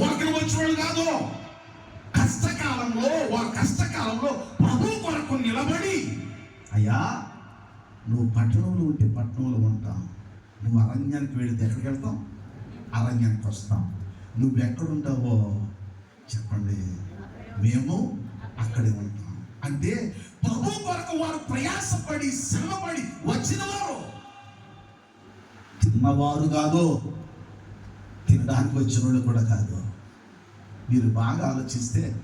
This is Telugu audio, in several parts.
ఊరకన వచ్చిన వాళ్ళు కాదు. కష్టకాలంలో వారి కష్టకాలంలో ప్రభు కొరకు నిలబడి అయ్యా నువ్వు పట్టణంలో ఉంటే పట్టణంలో ఉంటాం. నువ్వు అరణ్యానికి వెళితే ఎక్కడికి వెళ్తాం? అరణ్యానికి వస్తాం. నువ్వు ఎక్కడుంటావో చెప్పండి. మేము అక్కడే ఉంటాం. అంటే ప్రభు కొరకు వారు ప్రయాసపడి శ్రమపడి వచ్చిన వారు తిన్నవారు కాదు. తినడానికి వచ్చిన వాళ్ళు కూడా కాదు. మీరు బాగా ఆలోచిస్తే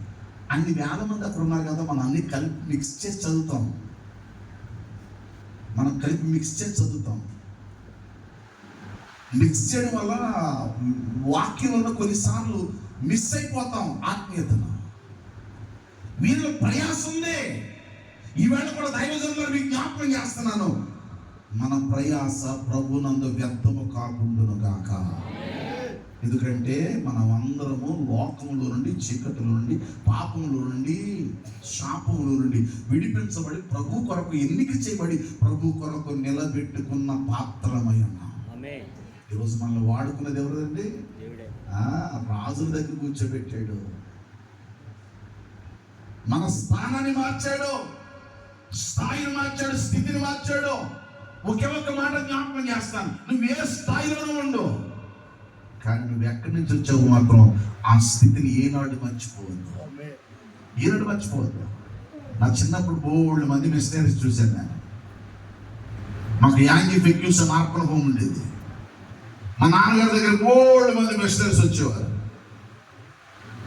అన్ని వేల మంది అక్కడ ఉన్నారు కదా మనం అన్ని కలిపి మిక్స్ చేసి చదువుతాం. మనం కలిపి మిక్స్ చేసి చదువుతాం. మిక్స్ చేయడం వల్ల వాక్యంలో కొన్నిసార్లు మిస్ అయిపోతాం ఆత్మీయతను. వీళ్ళ ప్రయాసం ఉంది. ఈవేళ కూడా దైవజనులు మీకు జ్ఞాపకం చేస్తున్నాను. మన ప్రయాస ప్రభునందు వ్యర్థము కాకుండును గాక. ఎందుకంటే మనం అందరము లోకములో నుండి చీకటిలో నుండి పాపములో నుండి శాపములో నుండి విడిపించబడి ప్రభు కొరకు ఎన్నిక చేయబడి ప్రభు కొరకు నిలబెట్టుకున్న పాత్రమై ఉన్నాం. ఈరోజు మనల్ని వాడుకున్నది ఎవరండి రాజుల దగ్గర కూర్చోబెట్టాడు. మన స్థానాన్ని మార్చాడు. స్థాయిని మార్చాడు స్థితిని మార్చాడు. ఒకే ఒక్క మాట జ్ఞాపకం చేస్తాను. నువ్వు ఏ స్థాయిలోనూ ఉండు. కానీ నువ్వు ఎక్కడి నుంచి వచ్చావు మాత్రం ఆ స్థితిని ఏనాడు మర్చిపోవద్దు. ఏనాడు మర్చిపోవద్దు. నా చిన్నప్పుడు బోళ్ళు మంది మిషనరీస్ చూశాను నేను. మాకు యాంగి ఫెక్యూస్ మార్పుల హోమ్ ఉండేది. మా నాన్నగారి దగ్గర బోళ్ళు మంది మిషనరీస్ వచ్చేవారు.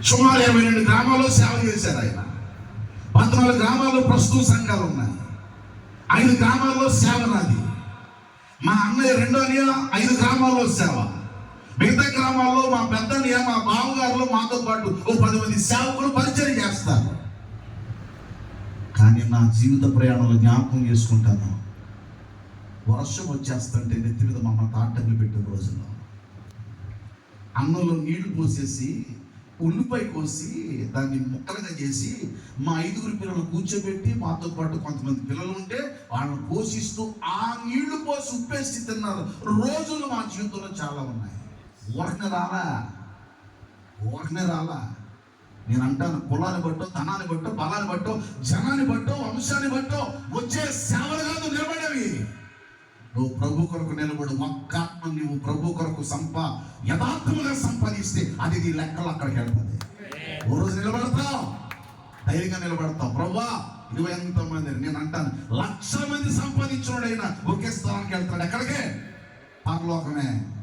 సుమారు ఇరవై రెండు గ్రామాల్లో సేవ చేశారు ఆయన. పంతొమ్మిది గ్రామాల్లో ప్రస్తుత సంఘాలు ఉన్నాయి. ఐదు గ్రామాల్లో సేవ నాది. మా అన్నయ్య రెండో అన్నయ్య ఐదు గ్రామాల్లో సేవ. మిగతా గ్రామాల్లో మా పెద్ద మా బావగారులు మాతో పాటు ఓ పది మంది సేవకులు పరిచయం చేస్తారు. కానీ నా జీవిత ప్రయాణంలో జ్ఞాపకం చేసుకుంటాను. వర్షం వచ్చేస్తుంటే నెత్తి మీద మమ్మల్ని తాటలు పెట్టిన రోజుల్లో. అన్నంలో నీళ్ళు పోసేసి ఉల్లిపాయ కోసి దాన్ని ముక్కలుగా చేసి మా ఐదుగురు పిల్లలు కూర్చోబెట్టి మాతో పాటు కొంతమంది పిల్లలు ఉంటే వాళ్ళని పోషిస్తూ ఆ నీళ్ళు పోసి ఉప్పేసి తిన్నారు. రోజులు మా జీవితంలో చాలా ఉన్నాయి. ఊరకనే రాలా ఊరకనే రాలా నేను అంటాను కులాన్ని బట్టో ధనాన్ని బట్టో బలాన్ని బట్టో జనాన్ని బట్టో వంశాన్ని బట్టో వచ్చే సేవలు కాదు నిలబడేవి. నువ్వు ప్రభు కొరకు నిలబడు ఒక్క నువ్వు ప్రభు కొరకు సంప యథార్థముగా సంపాదిస్తే అది నీ లెక్కలు అక్కడికి వెళ్తుంది ఓ రోజు నిలబడతావు ధైర్యంగా నిలబడతావు. ప్రభా ఇరవై ఎంతమంది నేను అంటాను లక్ష మంది సంపాదించినోడైనా ఒకే స్థానానికి వెళ్తాడు. ఎక్కడికే? పరలోకమే.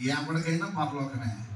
ఎప్పటికైనా పరలోకమే.